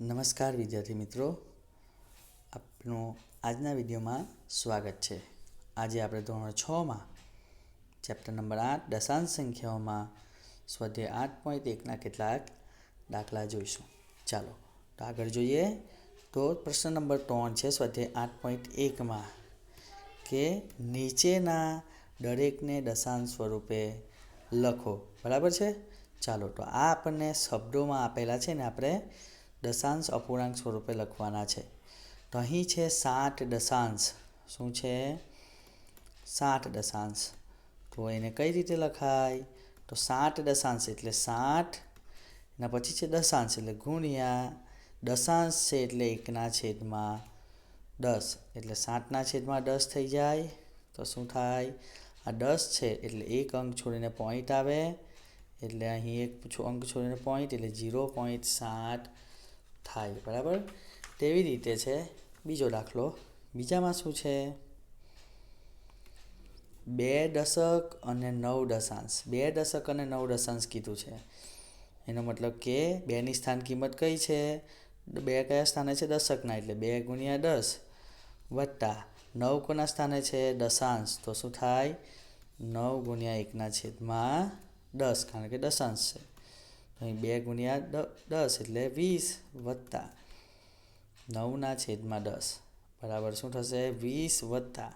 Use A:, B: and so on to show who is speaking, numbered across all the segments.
A: નમસ્કાર વિદ્યાર્થી મિત્રો. આપનું આજના વિડીયોમાં સ્વાગત છે. આજે આપણે ધોરણ છમાં ચેપ્ટર નંબર આઠ દશાંશ સંખ્યાઓમાં સ્વાધ્યાય આઠ પોઈન્ટ એકના કેટલાક દાખલા જોઈશું. ચાલો, તો આગળ જોઈએ. તો પ્રશ્ન નંબર ત્રણ છે સ્વાધ્યાય આઠ પોઈન્ટ એકમાં કે નીચેના દરેકને દશાંશ સ્વરૂપે લખો. બરાબર છે? ચાલો, તો આ આપણને શબ્દોમાં આપેલા છે ને આપણે દશાંશ અપૂર્ણાંક સ્વરૂપે લખવાના છે. તો અહીં છે સાત દશાંશ. શું છે? સાત દશાંશ. તો એને કઈ રીતે લખાય? તો સાત દશાંશ એટલે સાત, એના પછી છે દશાંશ એટલે ગુણ્યા. દશાંશ છે એટલે એકના છેદમાં દસ. એટલે સાતના છેદમાં દસ થઈ જાય. તો શું થાય? આ દસ છે એટલે એક અંક છોડીને પોઈન્ટ આવે. એટલે અહીં એક અંક છોડીને પોઈન્ટ એટલે ઝીરો પોઈન્ટ સાત થાય, બરાબર? તેવી રીતે છે, બીજો દાખલો. બીજામાં શું છે? બે દશક અને નવ દશાંશ. બે દશક અને નવ દશાંશ કીધું છે. એનો મતલબ કે બેની સ્થાન કિંમત કઈ છે? બે કયા સ્થાને છે? દશકના, એટલે બે ગુણ્યા દસ વત્તા નવ કોના સ્થાને છે? દશાંશ. તો શું થાય? નવ ગુણ્યા એકના છેદમાં દસ, કારણ કે દશાંશ છે. અહીં બે ગુણ્યા દસ એટલે વીસ વત્તા નવના છેદમાં દસ. બરાબર શું થશે? વીસ વત્તા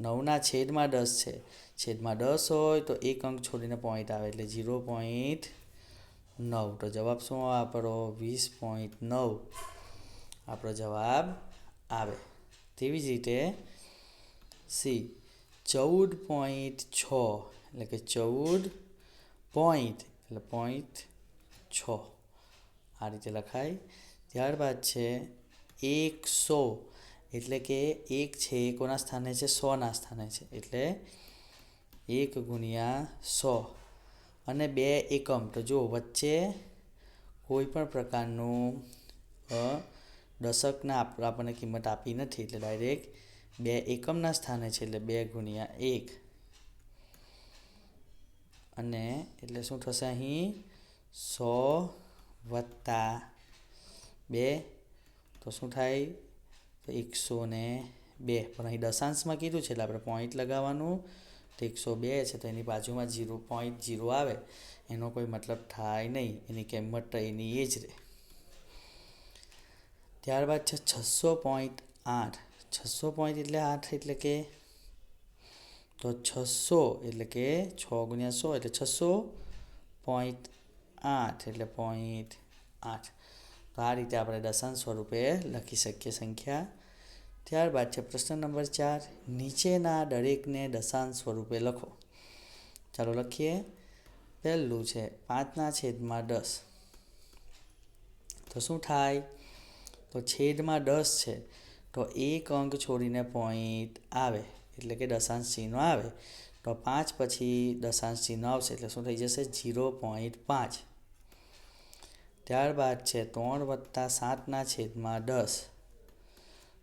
A: નવના છેદમાં દસ છે. છેદમાં દસ હોય તો એક અંક છોડીને પોઈન્ટ આવે એટલે ઝીરો પોઈન્ટ નવ. તો જવાબ શું આપણો વીસ પોઈન્ટ નવ. આપણો જવાબ આવે. તેવી જ રીતે સી, ચૌદ પોઈન્ટ છ એટલે કે ચૌદ પોઈન્ટ એટલે પોઈન્ટ છ. આ રીતે લખાય. ત્યારબાદ છે એકસો એટલે કે એક છે એ કોના સ્થાને છે? સોના સ્થાને છે. એટલે એક ગુણ્યા સો. અને બે એકમ. તો જો વચ્ચે કોઈ પણ પ્રકારનું દશકના આપણને કિંમત આપી નથી. એટલે ડાયરેક્ટ બે એકમના સ્થાને છે. એટલે બે ગુણ્યા એક. અને એટલે શું થશે અહીં? સો વત્તા બે. તો શું થાય? તો એકસો ને બે. પણ અહીં દશાંશમાં કીધું છે એટલે આપણે પોઈન્ટ લગાવવાનું. તો એકસો બે છે, તો એની બાજુમાં જીરો પોઈન્ટ જીરો આવે. એનો કોઈ મતલબ થાય નહીં. એની કિંમત એની એ જ રહે. ત્યારબાદ છે છસો પોઈન્ટ આઠ. છસો પોઈન્ટ એટલે આઠ એટલે કે? તો છસો એટલે કે છ ગુણ્યા સો એટલે છસો પોઈન્ટ આઠ એટલે પોઈન્ટ આઠ. તો આ રીતે આપણે દશાંશ સ્વરૂપે લખી શકીએ સંખ્યા. ત્યારબાદ છે પ્રશ્ન નંબર ચાર, નીચેના દરેકને દશાંશ સ્વરૂપે લખો. ચાલો લખીએ. પહેલું છે પાંચના છેદમાં દસ. તો શું થાય? તો છેદમાં દસ છે, તો એક અંક છોડીને પોઈન્ટ આવે, એટલે કે દશાંશ ચિહ્ન આવે. તો પાંચ પછી દશાંશ ચિહ્ન આવશે એટલે શું થઈ જશે? ઝીરો પોઈન્ટ પાંચ. ત્યારબાદ છે ત્રણ વત્તા સાતના છેદમાં દસ.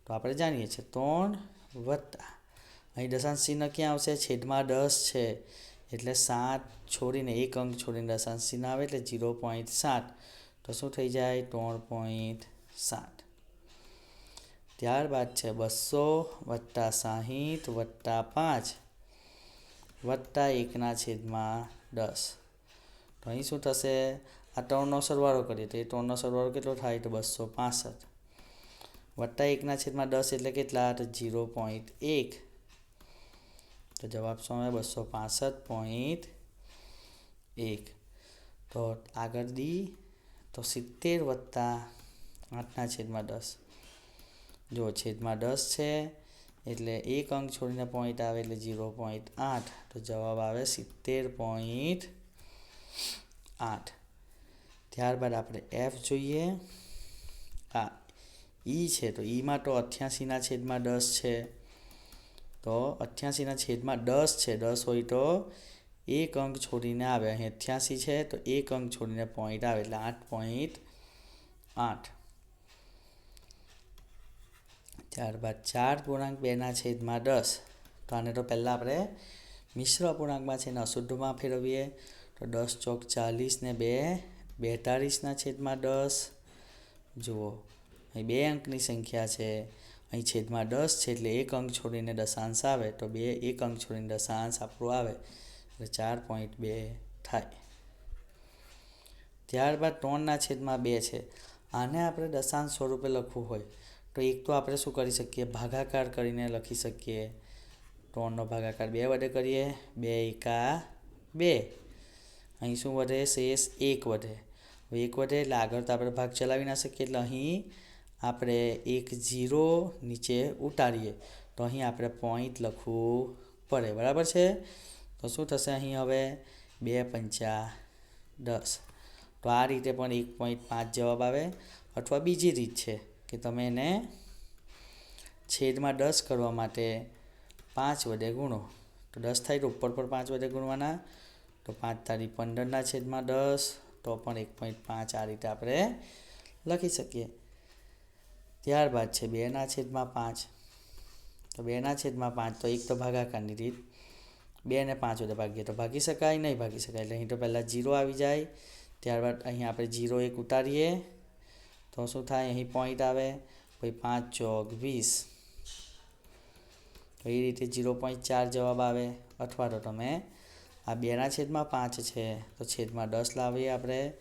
A: તો આપણે જાણીએ છીએ ત્રણ વત્તા. અહીં દશાંશ ચિહ્ન ક્યાં આવશે? છેદમાં દસ છે. એટલે સાત છોડીને એક અંક છોડીને દશાંશ ચિહ્ન આવે એટલે ઝીરો પોઈન્ટ સાત. તો શું થઈ જાય? ત્રણ પોઈન્ટ સાત. ત્યારબાદ છે બસો વત્તા સાહીઠ વત્તા પાંચ. વત્તા એકના છેદમાં દસ. તો અહીં શું થશે? આ ત્રણનો સરવાળો કરીએ તો એ ત્રણનો સરવાળો કેટલો થાય? તો બસો પાસઠ. વત્તા એકના છેદમાં દસ એટલે કેટલા? તો જીરો પોઈન્ટ એક. તો જવાબ શું આવે? બસો પાસઠ પોઈન્ટ એક. તો આગળ દી. તો સિત્તેર વત્તા આઠના છેદમાં દસ. જો છેદમાં દસ છે એટલે એક અંક છોડીને પોઈન્ટ આવે એટલે ઝીરો પોઈન્ટ આઠ. તો જવાબ આવે સિત્તેર પોઈન્ટ આઠ. ત્યારબાદ આપણે એફ જોઈએ. આ ઈ છે. તો ઈમાં તો અઠ્યાસીના છેદમાં દસ છે. તો અઠ્યાસીના છેદમાં દસ છે. દસ હોય તો એક અંક છોડીને આવે. અહીં અઠ્યાસી છે. તો એક અંક છોડીને પોઈન્ટ આવે એટલે આઠ પોઈન્ટ આઠ. ત્યારબાદ ચાર પૂર્ણાંક બેના છેદમાં દસ. તો આને તો પહેલાં આપણે મિશ્ર અપૂર્ણાંકમાં છે એને અશુદ્ધમાં ફેરવીએ. તો દસ ચોક ચાલીસ ને બે બેતાળીસના છેદમાં દસ. જુઓ, અહીં બે અંકની સંખ્યા છે. અહીં છેદમાં દસ છે એટલે એક અંક છોડીને દશાંશ આવે તો બે એક અંક છોડીને દશાંશ આપણું આવે. એટલે ચાર પોઈન્ટ બે થાય. ત્યારબાદ ત્રણના છેદમાં બે છે. આને આપણે દશાંશ સ્વરૂપે લખવું હોય. તો એક તો આપણે શું કરી શકીએ? ભાગાકાર કરીને લખી શકીએ. ત્રણનો ભાગાકાર બે વડે કરીએ. બે એકા બે. અહીં શું વધે? શેષ એક વધે. હવે એક વધે એટલે આગળ તો આપણે ભાગ ચલાવી ના શકીએ. એટલે અહીં આપણે એક જીરો નીચે ઉતારીએ. તો અહીં આપણે પોઈન્ટ લખવું પડે. બરાબર છે? તો શું થશે અહીં હવે? બે પંચા દસ. તો આ રીતે પણ એક પોઈન્ટ પાંચ જવાબ આવે. અથવા બીજી રીત છે. કે તમે એને છેદમાં દસ કરવા માટે પાંચ વડે ગુણો. તો દસ થાય તો ઉપર પર પાંચ વડે ગુણવાના. તો પાંચ તારીખ પંદરના છેદમાં દસ, તો પણ એક પોઈન્ટ પાંચ આ રીતે આપણે લખી શકીએ. ત્યારબાદ છે બેના છેદમાં પાંચ. તો બેના છેદમાં પાંચ તો એક તો ભાગાકારની રીત. બે ને પાંચ વડે ભાગીએ તો ભાગી શકાય, નહીં ભાગી શકાય. એટલે અહીં તો પહેલાં જીરો આવી જાય. ત્યારબાદ અહીં આપણે જીરો એક ઉતારીએ. તો શું થાય? અહીં પોઈન્ટ આવે. પછી પાંચ, ચોક, વીસ. તો એ રીતે જીરો પોઈન્ટ ચાર જવાબ આવે. અથવા તો તમે આ બેના છેદમાં પાંચ છે. તો છેદમાં દસ લાવીએ આપણે.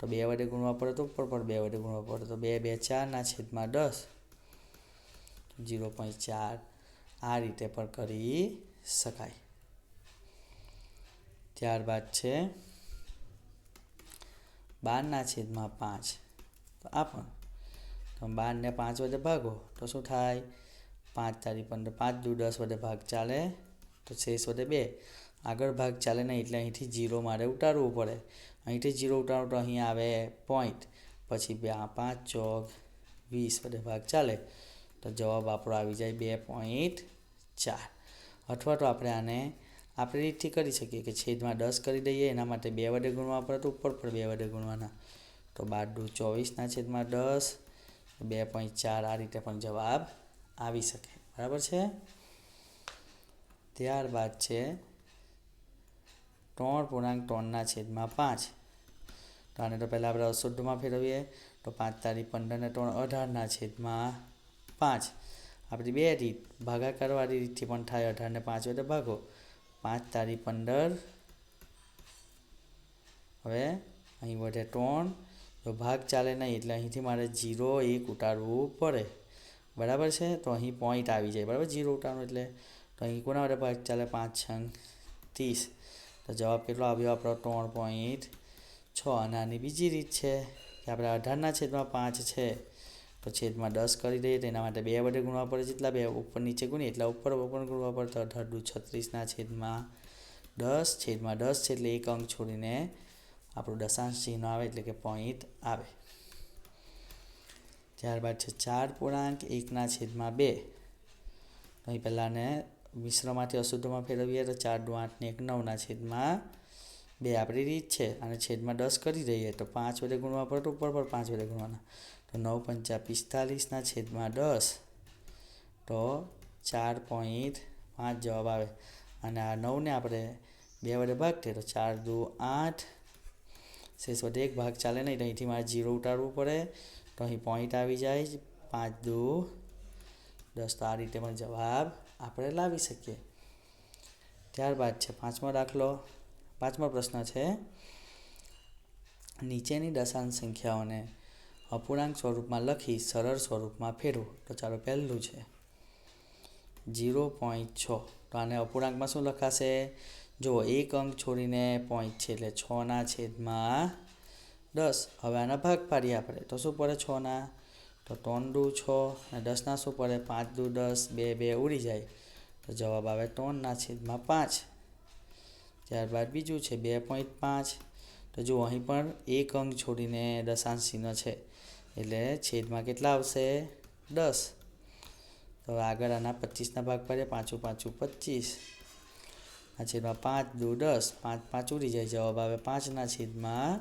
A: તો બે વડે ગુણવા પડે તો ઉપર પર બે વડે ગુણવા પડે. તો બે બે, ચારના છેદમાં દસ. જીરો પોઈન્ટ ચાર. આ રીતે પણ કરી શકાય. ત્યારબાદ છે બારના છેદમાં પાંચ. તો આ પણ તમે બારને પાંચ વડે ભાગો, તો શું થાય? પાંચ તારી પંદર, પાંચ દુ દસ વડે ભાગ ચાલે, તો શેષ વડે બે. આગળ ભાગ ચાલે નહીં એટલે અહીંથી જીરો મારે ઉતારવું પડે. અહીંથી જીરો ઉતારો તો અહીં આવે પોઈન્ટ પછી બે પાંચ, ચોક, વીસ વડે ભાગ ચાલે. તો જવાબ આપણો આવી જાય બે પોઈન્ટ ચાર. અથવા તો આપણે આને આપણી રીતથી કરી શકીએ કે છેદમાં દસ કરી દઈએ, એના માટે બે વડે ગુણવા પડે તો ઉપર પર બે વડે ગુણવાના. તો બાર દુ ચોવીસના છેદમાં દસ, બે પોઈન્ટ ચાર આ રીતે પણ જવાબ આવી શકે. બરાબર છે? ત્યારબાદ છે ત્રણ પૂર્ણાંક ત્રણના છેદમાં પાંચ. તો આને તો પહેલાં આપણે અશુદ્ધમાં ફેરવીએ. તો પાંચ તારીખ પંદર ને ત્રણ અઢારના છેદમાં પાંચ. આપણી બે રીત ભાગાકારવાળી રીતથી પણ થાય અઢારને પાંચ વડે ભાગો. પાંચ તારીખ પંદર. હવે અહીં વધે ત્રણ. તો ભાગ ચાલે નહીં એટલે અહીંથી મારે જીરો એક ઉતારવું પડે. બરાબર છે? તો અહીં પોઈન્ટ આવી જાય. બરાબર? જીરો ઉતારવું એટલે તો અહીં કોના વડે ભાગ ચાલે? પાંચ, છ ત્રીસ. તો જવાબ કેટલો આવ્યો? આપણો ત્રણ પોઈન્ટ છ. અને આની બીજી રીત છે કે આપણે અઢારના છેદમાં પાંચ છે. તો છેદમાં દસ કરી દઈએ તો એના માટે બે વડે ગુણવા પડે જેટલા બે ઉપર નીચે ગુણીએ એટલા ઉપર ઉપર ગુણવા પડે. તો અઢાર દુ છત્રીસના છેદમાં દસ. છેદમાં દસ છે એટલે એક અંક છોડીને આપણું દશાંશ ચિહ્ન આવે એટલે કે પોઈન્ટ આવે. ત્યારબાદ છે ચાર પૂર્ણાંક એકના છેદમાં બે. અહીં પહેલાંને મિશ્રમાંથી અશુદ્ધમાં ફેરવીએ તો ચાર દુ આઠને એક નવના છેદમાં બે આપણી રીત છે. અને છેદમાં દસ કરી દઈએ તો પાંચ વડે ગુણવા તો ઉપર પર પાંચ વડે ગુણવાના. તો નવ પંચા પિસ્તાલીસના છેદમાં દસ તો ચાર પોઈન્ટ પાંચ જવાબ આવે. અને આ નવને આપણે બે વડે ભાગીએ તો ચાર દુ આઠ શેષ વડે એક ભાગ ચાલે નહીં અહીંથી મારે જીરો ઉતારવું પડે. તો અહીં પોઈન્ટ આવી જાય પાંચ, દુ, દસ. તો આ રીતે પણ જવાબ આપણે લાવી શકીએ. ત્યારબાદ છે, પાંચમો દાખલો. પાંચમો પ્રશ્ન છે, નીચેની દશાંશ સંખ્યાઓને અપૂર્ણાંક સ્વરૂપમાં લખી સરળ સ્વરૂપમાં ફેરવો. તો ચાલો પહેલું છે, જીરો પોઈન્ટ છ. તો આને અપૂર્ણાંકમાં શું લખાશે? જો એક અંક છોડીને પોઈન્ટ છે એટલે છના છેદમાં દસ. હવે આના ભાગ પાડીએ આપણે. તો શું પડે છના તો ત્રણ દુ છ અને દસના શું પડે? પાંચ દુ દસ. બે બે ઉડી જાય. તો જવાબ આવે ત્રણના છેદમાં પાંચ. ત્યારબાદ બીજું છે બે પોઈન્ટ પાંચ. તો જુઓ, અહીં પણ એક અંક છોડીને દશાંશ ચિહ્ન છે. એટલે છેદમાં કેટલા આવશે? દસ. તો આગળ આના પચીસના ભાગ પાડીએ. પાંચું પાંચું, પચીસ. આ છેદમાં પાંચ દુ દસ, પાંચ પાંચ ઉડી જાય. જવાબ આવે પાંચના છેદમાં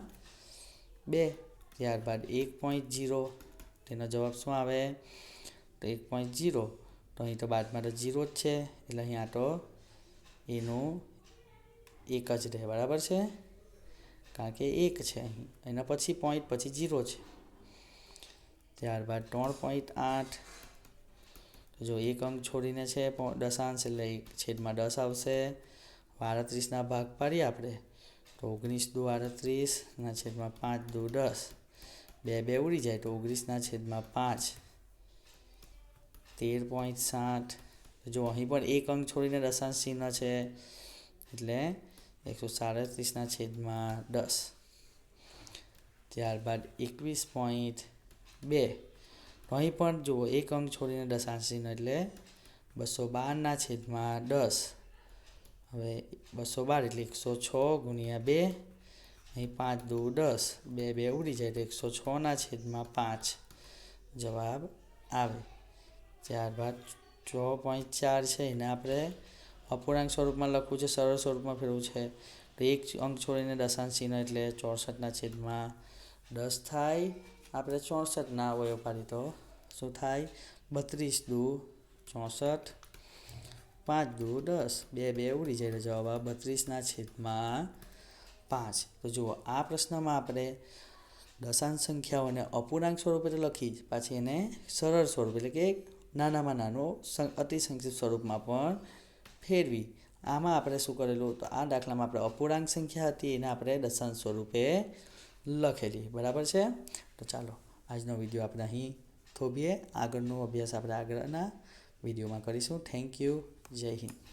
A: બે. ત્યારબાદ એક પોઈન્ટ જીરો તેનો જવાબ શું આવે? તો એક પોઈન્ટ જીરો તો અહીં તો બાદમાં તો જીરો જ છે. એટલે અહીં આ તો એનું એક જ રહે. બરાબર છે? કારણ કે એક છે અહીં. એના પછી પોઈન્ટ પછી જીરો છે. ત્યારબાદ ત્રણ પોઈન્ટ આઠ. જો એક અંક છોડીને છે દશાંશ એટલે એક છેદમાં દસ આવશે. આડત્રીસના ભાગ પાડીએ આપણે. તો ઓગણીસ દુ આડત્રીસના છેદમાં પાંચ દુ દસ. બે બે ઉડી જાય તો ઓગણીસના છેદમાં પાંચ. તેર પોઈન્ટ સાઠ. જો અહીં પણ એક અંક છોડીને દશાંશ ચિહ્ન છે, એટલે એકસો સાડત્રીસના છેદમાં દસ. ત્યારબાદ એકવીસ પોઈન્ટ બે. અહીં પણ જુઓ, એક અંક છોડીને દશાંશ ચિહ્ન એટલે બસો બારના છેદમાં દસ. હવે બસો બાર એટલે એકસો છ ગુણ્યા બે, અહીં પાંચ દો દસ, બે બે ઉડી જાય તો એકસો છના છેદમાં પાંચ. જવાબ આવે. ત્યારબાદ છ પોઈન્ટ ચાર છે, એને આપણે અપૂર્ણાંક સ્વરૂપમાં લખવું છે, સરળ સ્વરૂપમાં ફેરવું છે. તો એક અંક છોડીને દશાંશ ચિહ્ન એટલે ચોસઠના છેદમાં દસ થાય. આપણે ચોસઠ ના અવયવ પાડી તો શું થાય? બત્રીસ દુ ચોસઠ પાંચ દુ દસ, બે બે ઉડી જાય તો જવાબ બત્રીસના છેદમાં પાંચ. તો જુઓ, આ પ્રશ્નમાં આપણે દશાંશ સંખ્યાઓને અપૂર્ણાંક સ્વરૂપે તો લખી પાછી એને સરળ સ્વરૂપ, એટલે કે નાનામાં નાનો અતિ સંક્ષિપ્ત સ્વરૂપમાં પણ ફેરવી. આમાં આપણે શું કરેલું? તો આ દાખલામાં આપણે અપૂર્ણાંક સંખ્યા હતી, એને આપણે દશાંશ સ્વરૂપે લખેલી. બરાબર છે? તો ચાલો, આજનો વીડિયો આપણે અહીં થોભીએ. આગળનો અભ્યાસ આપણે આગળના વિડીયોમાં કરીશું. થેન્ક યુ જય હિન્દ